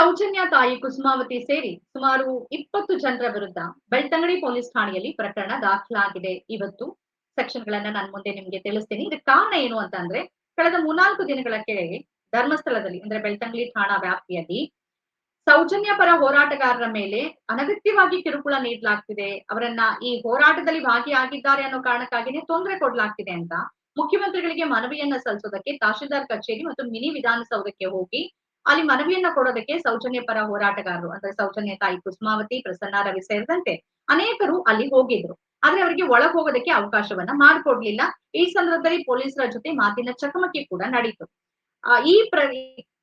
ಸೌಜನ್ಯ ತಾಯಿ ಕುಸುಮಾವತಿ ಸೇರಿ ಸುಮಾರು ಇಪ್ಪತ್ತು ಜನರ ವಿರುದ್ಧ ಬೆಳ್ತಂಗಡಿ ಪೊಲೀಸ್ ಠಾಣೆಯಲ್ಲಿ ಪ್ರಕರಣ ದಾಖಲಾಗಿದೆ. ಇವತ್ತು ಸೆಕ್ಷನ್ ಗಳನ್ನ ನಾನು ಮುಂದೆ ನಿಮ್ಗೆ ತಿಳಿಸ್ತೀನಿ. ಇದಕ್ಕೆ ಕಾರಣ ಏನು ಅಂತ ಅಂದ್ರೆ, ಕಳೆದ ಮೂರ್ನಾಲ್ಕು ದಿನಗಳ ಕೆಳಗೆ ಧರ್ಮಸ್ಥಳದಲ್ಲಿ, ಅಂದ್ರೆ ಬೆಳ್ತಂಗಡಿ ಠಾಣಾ ವ್ಯಾಪ್ತಿಯಲ್ಲಿ ಸೌಜನ್ಯ ಪರ ಹೋರಾಟಗಾರರ ಮೇಲೆ ಅನಗತ್ಯವಾಗಿ ಕಿರುಕುಳ ನೀಡಲಾಗ್ತಿದೆ. ಅವರನ್ನ ಈ ಹೋರಾಟದಲ್ಲಿ ಭಾಗಿಯಾಗಿದ್ದಾರೆ ಅನ್ನೋ ಕಾರಣಕ್ಕಾಗಿನೇ ತೊಂದರೆ ಕೊಡ್ಲಾಗ್ತಿದೆ ಅಂತ ಮುಖ್ಯಮಂತ್ರಿಗಳಿಗೆ ಮನವಿಯನ್ನ ಸಲ್ಲಿಸೋದಕ್ಕೆ ತಹಶೀಲ್ದಾರ್ ಕಚೇರಿ ಮತ್ತು ಮಿನಿ ವಿಧಾನಸೌಧಕ್ಕೆ ಹೋಗಿ ಅಲ್ಲಿ ಮನವಿಯನ್ನ ಕೊಡೋದಕ್ಕೆ ಸೌಜನ್ಯ ಪರ ಹೋರಾಟಗಾರರು, ಅಂದ್ರೆ ಸೌಜನ್ಯ ತಾಯಿ ಕುಸುಮಾವತಿ, ಪ್ರಸನ್ನ ರವಿ ಸೇರಿದಂತೆ ಅನೇಕರು ಅಲ್ಲಿ ಹೋಗಿದ್ರು. ಆದ್ರೆ ಅವರಿಗೆ ಒಳಗ್ ಹೋಗೋದಕ್ಕೆ ಅವಕಾಶವನ್ನ ಮಾಡಿಕೊಡ್ಲಿಲ್ಲ. ಈ ಸಂದರ್ಭದಲ್ಲಿ ಪೊಲೀಸರ ಜೊತೆ ಮಾತಿನ ಚಕಮಕಿ ಕೂಡ ನಡೀತು. ಈ ಪ್ರ,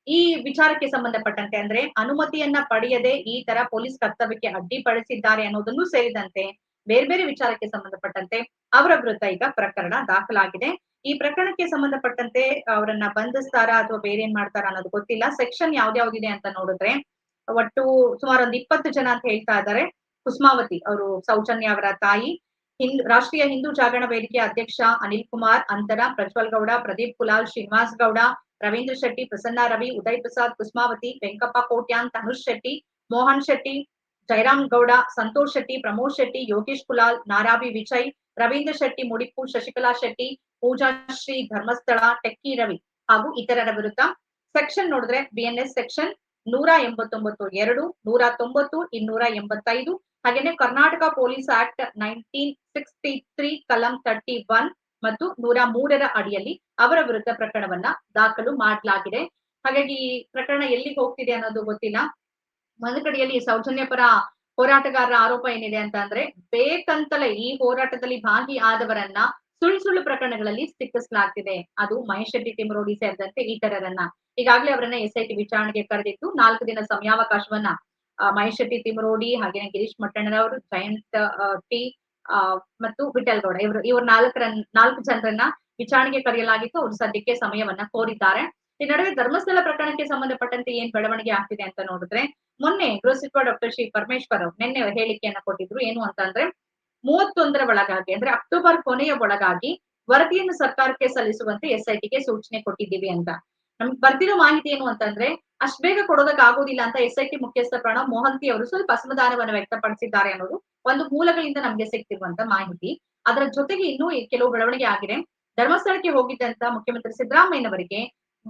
ಈ ವಿಚಾರಕ್ಕೆ ಸಂಬಂಧಪಟ್ಟಂತೆ ಅಂದ್ರೆ ಅನುಮತಿಯನ್ನ ಪಡೆಯದೆ ಈ ತರ ಪೊಲೀಸ್ ಕರ್ತವ್ಯಕ್ಕೆ ಅಡ್ಡಿಪಡಿಸಿದ್ದಾರೆ ಅನ್ನೋದನ್ನು ಸೇರಿದಂತೆ ಬೇರೆ ಬೇರೆ ವಿಚಾರಕ್ಕೆ ಸಂಬಂಧಪಟ್ಟಂತೆ ಅವರ ವಿರುದ್ಧ ಈಗ ಪ್ರಕರಣ ದಾಖಲಾಗಿದೆ. ಈ ಪ್ರಕರಣಕ್ಕೆ ಸಂಬಂಧಪಟ್ಟಂತೆ ಅವರನ್ನ ಬಂಧಿಸ್ತಾರಾ ಅಥವಾ ಬೇರೆ ಏನ್ ಮಾಡ್ತಾರ ಅನ್ನೋದು ಗೊತ್ತಿಲ್ಲ. ಸೆಕ್ಷನ್ ಯಾವ್ದ್ಯಾವ್ದಿದೆ ಅಂತ ನೋಡಿದ್ರೆ, ಒಟ್ಟು ಸುಮಾರು ಒಂದ್ ಇಪ್ಪತ್ತು ಜನ ಅಂತ ಹೇಳ್ತಾ ಇದ್ದಾರೆ. ಕುಸುಮಾವತಿ ಅವರು ಸೌಜನ್ಯ ಅವರ ತಾಯಿ. ಹಿಂದ್, ರಾಷ್ಟ್ರೀಯ ಹಿಂದೂ ಜಾಗರಣ ವೇದಿಕೆ ಅಧ್ಯಕ್ಷ ಅನಿಲ್ ಕುಮಾರ್, ಅಂತರ ಪ್ರಜ್ವಲ್ ಗೌಡ, ಪ್ರದೀಪ್ ಕುಲಾಲ್, ಶ್ರೀನಿವಾಸ್ ಗೌಡ, ರವೀಂದ್ರ ಶೆಟ್ಟಿ, ಪ್ರಸನ್ನ ರವಿ, ಉದಯ್ ಪ್ರಸಾದ್, ಕುಸುಮಾವತಿ, ವೆಂಕಪ್ಪ ಕೋಟ್ಯಾನ್, ತನುಷ್ ಶೆಟ್ಟಿ, ಮೋಹನ್ ಶೆಟ್ಟಿ ಜಯರಾಮ್ ಗೌಡ, ಸಂತೋಷ್ ಶೆಟ್ಟಿ, ಪ್ರಮೋದ್ ಶೆಟ್ಟಿ, ಯೋಗೇಶ್ ಕುಲಾಲ್, ನಾರಾಬಿ ವಿಜಯ್ ರವೀಂದ್ರ ಶೆಟ್ಟಿ, ಮುಡಿಪು ಶಶಿಕಲಾ ಶೆಟ್ಟಿ, ಪೂಜಾ ಶ್ರೀ ಧರ್ಮಸ್ಥಳ, ಟೆಕ್ಕಿ ರವಿ ಹಾಗೂ ಇತರರ ವಿರುದ್ಧ ಸೆಕ್ಷನ್ ನೋಡಿದ್ರೆ ಬಿಎನ್ಎಸ್ ಸೆಕ್ಷನ್ ನೂರ ಎಂಬತ್ತೊಂಬತ್ತು ಎರಡು, ನೂರ ತೊಂಬತ್ತು, ಇನ್ನೂರ ಎಂಬತ್ತೈದು ಹಾಗೇನೆ Karnataka police act nineteen sixty three ಕಲಂ ತರ್ಟಿ ಒನ್ ಮತ್ತು ನೂರ ಮೂರರ ಅಡಿಯಲ್ಲಿ ಅವರ ವಿರುದ್ಧ ಪ್ರಕರಣವನ್ನ ದಾಖಲು ಮಾಡಲಾಗಿದೆ. ಹಾಗಾಗಿ ಈ ಪ್ರಕರಣ ಎಲ್ಲಿಗೆ ಹೋಗ್ತಿದೆ ಅನ್ನೋದು ಗೊತ್ತಿಲ್ಲ. ಒಂದು ಕಡೆಯಲ್ಲಿ ಸೌಜನ್ಯ ಹೋರಾಟಗಾರರ ಆರೋಪ ಏನಿದೆ ಅಂತ ಅಂದ್ರೆ ಬೇಕಂತಲೇ ಈ ಹೋರಾಟದಲ್ಲಿ ಭಾಗಿಯಾದವರನ್ನ ಸುಳ್ಳು ಸುಳ್ಳು ಪ್ರಕರಣಗಳಲ್ಲಿ ಸಿಕ್ಕಿಸಲಾಗ್ತಿದೆ. ಅದು ಮಹೇಶ್ ಶೆಟ್ಟಿ ತಿಮರೋಡಿ ಸೇರಿದಂತೆ ಇತರರನ್ನ. ಈಗಾಗಲೇ ಅವರನ್ನ ಎಸ್ ಐ ಟಿ ವಿಚಾರಣೆಗೆ ಕರೆದಿತ್ತು. ನಾಲ್ಕು ದಿನ ಸಮಯಾವಕಾಶವನ್ನ ಮಹೇಶ್ ಶೆಟ್ಟಿ ತಿಮರೋಡಿ ಹಾಗೇನೆ ಗಿರೀಶ್ ಮಟ್ಟಣ್ಣರವರು ಜಯಂತ್ ಟಿ ಮತ್ತು ವಿಠಲ್ ಗೌಡ ಇವರು, ಇವ್ರ ನಾಲ್ಕರ ನಾಲ್ಕು ಜನರನ್ನ ವಿಚಾರಣೆಗೆ ಕರೆಯಲಾಗಿತ್ತು. ಅವರು ಸದ್ಯಕ್ಕೆ ಸಮಯವನ್ನ ಕೋರಿದ್ದಾರೆ. ಈ ನಡುವೆ ಧರ್ಮಸ್ಥಳ ಪ್ರಕರಣಕ್ಕೆ ಸಂಬಂಧಪಟ್ಟಂತೆ ಏನ್ ಬೆಳವಣಿಗೆ ಆಗ್ತಿದೆ ಅಂತ ನೋಡಿದ್ರೆ, ಮೊನ್ನೆ ಗೃಹ ಸಚಿವ ಡಾಕ್ಟರ್ ಶ್ರೀ ಪರಮೇಶ್ವರ್ ಅವರು ನಿನ್ನೆ ಹೇಳಿಕೆಯನ್ನ ಕೊಟ್ಟಿದ್ರು. ಏನು ಅಂತಂದ್ರೆ, ಮೂವತ್ತೊಂದರ ಒಳಗಾಗಿ, ಅಂದ್ರೆ ಅಕ್ಟೋಬರ್ ಕೊನೆಯ ಒಳಗಾಗಿ ವರದಿಯನ್ನು ಸರ್ಕಾರಕ್ಕೆ ಸಲ್ಲಿಸುವಂತೆ ಎಸ್ ಐ ಟಿಗೆ ಸೂಚನೆ ಕೊಟ್ಟಿದ್ದೀವಿ ಅಂತ. ನಮ್ಗೆ ಬರ್ತಿರೋ ಮಾಹಿತಿ ಏನು ಅಂತಂದ್ರೆ, ಅಷ್ಟ್ ಬೇಗ ಕೊಡೋದಕ್ಕೆ ಆಗೋದಿಲ್ಲ ಅಂತ ಎಸ್ ಐ ಮುಖ್ಯಸ್ಥ ಪ್ರಣವ್ ಮೋಹಂತಿ ಅವರು ಸ್ವಲ್ಪ ಅಸಮಾಧಾನವನ್ನು ವ್ಯಕ್ತಪಡಿಸಿದ್ದಾರೆ ಅನ್ನೋದು ಒಂದು ಮೂಲಗಳಿಂದ ನಮ್ಗೆ ಸಿಗ್ತಿರುವಂತ ಮಾಹಿತಿ. ಅದರ ಜೊತೆಗೆ ಇನ್ನೂ ಕೆಲವು ಬೆಳವಣಿಗೆ ಆಗಿದೆ. ಧರ್ಮಸ್ಥಳಕ್ಕೆ ಹೋಗಿದ್ದಂತ ಮುಖ್ಯಮಂತ್ರಿ ಸಿದ್ದರಾಮಯ್ಯನವರಿಗೆ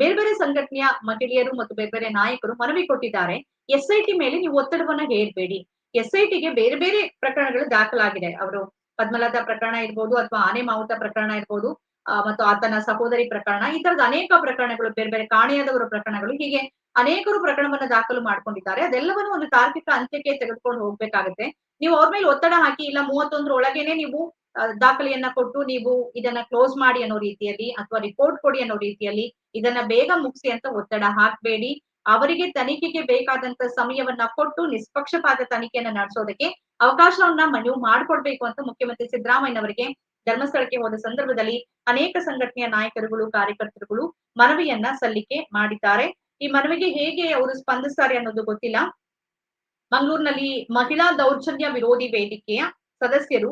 ಬೇರೆ ಬೇರೆ ಸಂಘಟನೆಯ ಮಹಿಳೆಯರು ಮತ್ತು ಬೇರೆ ಬೇರೆ ನಾಯಕರು ಮನವಿ ಕೊಟ್ಟಿದ್ದಾರೆ. ಎಸ್ ಐ ಟಿ ಮೇಲೆ ನೀವು ಒತ್ತಡವನ್ನ ಹೇರ್ಬೇಡಿ. ಎಸ್ ಐ ಬೇರೆ ಬೇರೆ ಪ್ರಕರಣಗಳು ದಾಖಲಾಗಿದೆ. ಅವರು ಪದ್ಮಲತಾ ಪ್ರಕರಣ ಇರ್ಬೋದು ಅಥವಾ ಆನೆ ಮಾವುತ ಪ್ರಕರಣ ಇರ್ಬೋದು ಮತ್ತು ಆತನ ಸಹೋದರಿ ಪ್ರಕರಣ, ಈ ತರದ ಅನೇಕ ಪ್ರಕರಣಗಳು, ಬೇರೆ ಬೇರೆ ಕಾಣೆಯಾದವರ ಪ್ರಕರಣಗಳು, ಹೀಗೆ ಅನೇಕರು ಪ್ರಕರಣವನ್ನ ದಾಖಲು ಮಾಡ್ಕೊಂಡಿದ್ದಾರೆ. ಅದೆಲ್ಲವನ್ನು ಒಂದು ತಾರ್ಕಿಕ ಅಂತ್ಯಕ್ಕೆ ತೆಗೆದುಕೊಂಡು ಹೋಗ್ಬೇಕಾಗುತ್ತೆ. ನೀವು ಅವ್ರ ಮೇಲೆ ಒತ್ತಡ ಹಾಕಿ, ಇಲ್ಲ ಮೂವತ್ತೊಂದ್ರ ಒಳಗೇನೆ ನೀವು ದಾಖಲೆಯನ್ನ ಕೊಟ್ಟು ನೀವು ಇದನ್ನ ಕ್ಲೋಸ್ ಮಾಡಿ ಅನ್ನೋ ರೀತಿಯಲ್ಲಿ ಅಥವಾ ರಿಪೋರ್ಟ್ ಕೊಡಿ ಅನ್ನೋ ರೀತಿಯಲ್ಲಿ ಇದನ್ನ ಬೇಗ ಮುಗಿಸಿ ಅಂತ ಒತ್ತಡ ಹಾಕಬೇಡಿ. ಅವರಿಗೆ ತನಿಖೆಗೆ ಬೇಕಾದಂತ ಸಮಯವನ್ನ ಕೊಟ್ಟು ನಿಷ್ಪಕ್ಷಪಾತ ತನಿಖೆಯನ್ನ ನಡೆಸೋದಕ್ಕೆ ಅವಕಾಶವನ್ನ ಮನವಿ ಮಾಡ್ಕೊಡ್ಬೇಕು ಅಂತ ಮುಖ್ಯಮಂತ್ರಿ ಸಿದ್ದರಾಮಯ್ಯನವರಿಗೆ ಧರ್ಮಸ್ಥಳಕ್ಕೆ ಹೋದ ಸಂದರ್ಭದಲ್ಲಿ ಅನೇಕ ಸಂಘಟನೆಯ ನಾಯಕರುಗಳು, ಕಾರ್ಯಕರ್ತರುಗಳು ಮನವಿಯನ್ನ ಸಲ್ಲಿಕೆ ಮಾಡಿದ್ದಾರೆ. ಈ ಮನವಿಗೆ ಹೇಗೆ ಅವರು ಸ್ಪಂದಿಸ್ತಾರೆ ಅನ್ನೋದು ಗೊತ್ತಿಲ್ಲ. ಮಂಗಳೂರಿನಲ್ಲಿ ಮಹಿಳಾ ದೌರ್ಜನ್ಯ ವಿರೋಧಿ ವೇದಿಕೆಯ ಸದಸ್ಯರು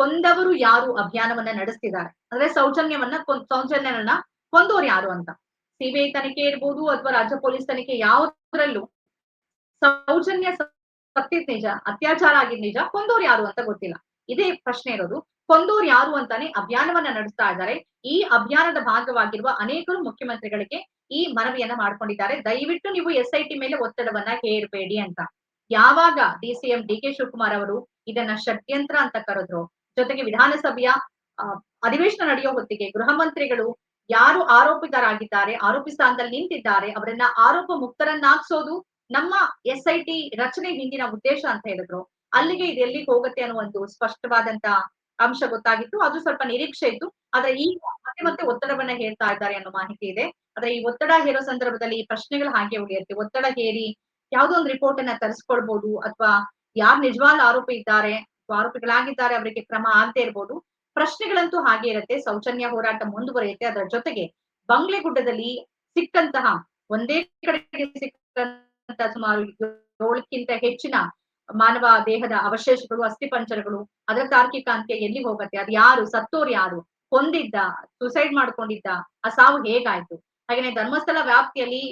ಕೊಂದವರು ಯಾರು ಅಭಿಯಾನವನ್ನ ನಡೆಸ್ತಿದ್ದಾರೆ? ಅಂದ್ರೆ ಸೌಜನ್ಯವನ್ನ ಸೌಜನ್ಯನ ಕೊಂದವರು ಯಾರು ಅಂತ? ಸಿಬಿಐ ತನಿಖೆ ಇರ್ಬೋದು ಅಥವಾ ರಾಜ್ಯ ಪೊಲೀಸ್ ತನಿಖೆ ಯಾವುದ್ರಲ್ಲೂ ಸೌಜನ್ಯ ಸತ್ತಿದ್ ನಿಜ, ಅತ್ಯಾಚಾರ ಆಗಿದ್ ನಿಜ ಕೊಂದವ್ರು ಯಾರು ಅಂತ ಗೊತ್ತಿಲ್ಲ. ಇದೇ ಪ್ರಶ್ನೆ ಇರೋದು. ಕೊಂದವ್ರು ಯಾರು ಅಂತಾನೆ ಅಭಿಯಾನವನ್ನ ನಡೆಸ್ತಾ ಇದ್ದಾರೆ. ಈ ಅಭಿಯಾನದ ಭಾಗವಾಗಿರುವ ಅನೇಕರು ಮುಖ್ಯಮಂತ್ರಿಗಳಿಗೆ ಈ ಮನವಿಯನ್ನ ಮಾಡ್ಕೊಂಡಿದ್ದಾರೆ. ದಯವಿಟ್ಟು ನೀವು ಎಸ್ ಐ ಟಿ ಮೇಲೆ ಒತ್ತಡವನ್ನ ಹೇರಬೇಡಿ ಅಂತ. ಯಾವಾಗ D C M D K Shivakumar ಅವರು ಇದನ್ನ ಷಡ್ಯಂತ್ರ ಅಂತ ಕರೆದ್ರು ಜೊತೆಗೆ ವಿಧಾನಸಭೆಯ ಅಧಿವೇಶನ ನಡೆಯೋ ಹೊತ್ತಿಗೆ ಗೃಹ ಮಂತ್ರಿಗಳು ಯಾರು ಆರೋಪಿತರಾಗಿದ್ದಾರೆ, ಆರೋಪಿ ಸ್ಥಾನದಲ್ಲಿ ನಿಂತಿದ್ದಾರೆ, ಅವರನ್ನ ಆರೋಪ ಮುಕ್ತರನ್ನಾಗ್ಸೋದು ನಮ್ಮ ಎಸ್ ಐ ಟಿ ರಚನೆ ಹಿಂದಿನ ಉದ್ದೇಶ ಅಂತ ಹೇಳಿದ್ರು. ಅಲ್ಲಿಗೆ ಇದು ಎಲ್ಲಿಗೆ ಹೋಗುತ್ತೆ ಅನ್ನೋ ಒಂದು ಸ್ಪಷ್ಟವಾದಂತ ಅಂಶ ಗೊತ್ತಾಗಿತ್ತು. ಅದು ಸ್ವಲ್ಪ ನಿರೀಕ್ಷೆ ಇತ್ತು. ಆದ್ರೆ ಈ ಮತ್ತೆ ಮತ್ತೆ ಒತ್ತಡವನ್ನ ಹೇಳ್ತಾ ಇದ್ದಾರೆ ಅನ್ನೋ ಮಾಹಿತಿ ಇದೆ. ಆದ್ರೆ ಈ ಒತ್ತಡ ಹೇರೋ ಸಂದರ್ಭದಲ್ಲಿ ಈ ಪ್ರಶ್ನೆಗಳು ಹಾಗೆ ಉಳಿಯುತ್ತೆ. ಒತ್ತಡ ಹೇರಿ ಯಾವುದೋ ಒಂದು ರಿಪೋರ್ಟ್ ಅನ್ನ ತರಿಸ್ಕೊಳ್ಬಹುದು ಅಥವಾ ಯಾರು ನಿಜವಾದ ಆರೋಪಿ ಇದ್ದಾರೆ ಆರೋಪಿಗಳಾಗಿದ್ದಾರೆ, ಅವರಿಗೆ ಕ್ರಮ ಅಂತ ಇರ್ಬೋದು. ಪ್ರಶ್ನೆಗಳಂತೂ ಹಾಗೆ ಇರುತ್ತೆ. ಸೌಜನ್ಯ ಹೋರಾಟ ಮುಂದುವರಿಯುತ್ತೆ. ಅದರ ಜೊತೆಗೆ ಬಂಗ್ಲೆಗುಡ್ಡದಲ್ಲಿ ಸಿಕ್ಕಂತಹ ಒಂದೇ ಕಡೆಗೆ ಸಿಕ್ಕಂತಹ ಸುಮಾರು ಏಳಕ್ಕಿಂತ ಹೆಚ್ಚಿನ ಮಾನವ ದೇಹದ ಅವಶೇಷಗಳು ಅಸ್ಥಿಪಂಜರಗಳು ಅದರ ತಾರ್ಕಿಕ ಅಂತ್ಯ ಎಲ್ಲಿ ಹೋಗತ್ತೆ? ಅದು ಯಾರು? ಸತ್ತೋರು ಯಾರು? ಹೊಂದಿದ್ದ ಸುಸೈಡ್ ಮಾಡ್ಕೊಂಡಿದ್ದ ಆ ಸಾವು ಹೇಗಾಯ್ತು? ಹಾಗೇನೆ ಧರ್ಮಸ್ಥಳ ವ್ಯಾಪ್ತಿಯಲ್ಲಿ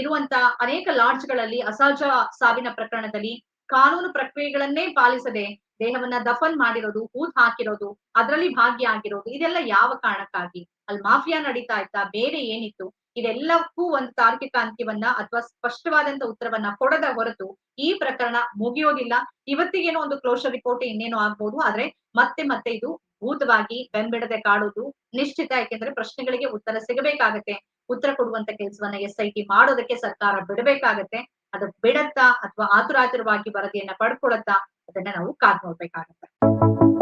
ಇರುವಂತ ಅನೇಕ ಲಾಡ್ಜ್ಗಳಲ್ಲಿ ಅಸಹಜ ಸಾವಿನ ಪ್ರಕರಣದಲ್ಲಿ ಕಾನೂನು ಪ್ರಕ್ರಿಯೆಗಳನ್ನೇ ಪಾಲಿಸದೆ ದೇಹವನ್ನ ದಫನ್ ಮಾಡಿರೋದು ಹೂತ್ ಹಾಕಿರೋದು, ಅದರಲ್ಲಿ ಭಾಗಿಯಾಗಿರೋದು ಇದೆಲ್ಲ ಯಾವ ಕಾರಣಕ್ಕಾಗಿ? ಅಲ್ಲಿ ಮಾಫಿಯಾ ನಡೀತಾ ಇತ್ತಾ? ಬೇರೆ ಏನಿತ್ತು? ಇದೆಲ್ಲಕ್ಕೂ ಒಂದು ತಾರ್ಕಿಕ ಅಂತ್ಯವನ್ನ ಅಥವಾ ಸ್ಪಷ್ಟವಾದಂತ ಉತ್ತರವನ್ನ ಕೊಡದ ಹೊರತು ಈ ಪ್ರಕರಣ ಮುಗಿಯೋದಿಲ್ಲ. ಇವತ್ತಿಗೇನೋ ಒಂದು ಕ್ಲೋಷರ್ ರಿಪೋರ್ಟ್ ಇನ್ನೇನೋ ಆಗ್ಬೋದು, ಆದ್ರೆ ಮತ್ತೆ ಮತ್ತೆ ಇದು ಭೂತವಾಗಿ ಬೆಂಬಿಡದೆ ಕಾಡೋದು ನಿಶ್ಚಿತ, ಯಾಕೆಂದ್ರೆ ಪ್ರಶ್ನೆಗಳಿಗೆ ಉತ್ತರ ಸಿಗಬೇಕಾಗತ್ತೆ. ಉತ್ತರ ಕೊಡುವಂತ ಕೆಲಸವನ್ನ ಎಸ್ ಐ ಟಿ ಮಾಡೋದಕ್ಕೆ ಸರ್ಕಾರ ಬಿಡಬೇಕಾಗತ್ತೆ. ಅದು ಬಿಡತ್ತಾ ಅಥವಾ ಆತುರಾತುರವಾಗಿ ವರದಿಯನ್ನ ಪಡ್ಕೊಳತ್ತಾ ಅದನ್ನ ನಾವು ಕಾದ್ ನೋಡ್ಬೇಕಾಗತ್ತೆ.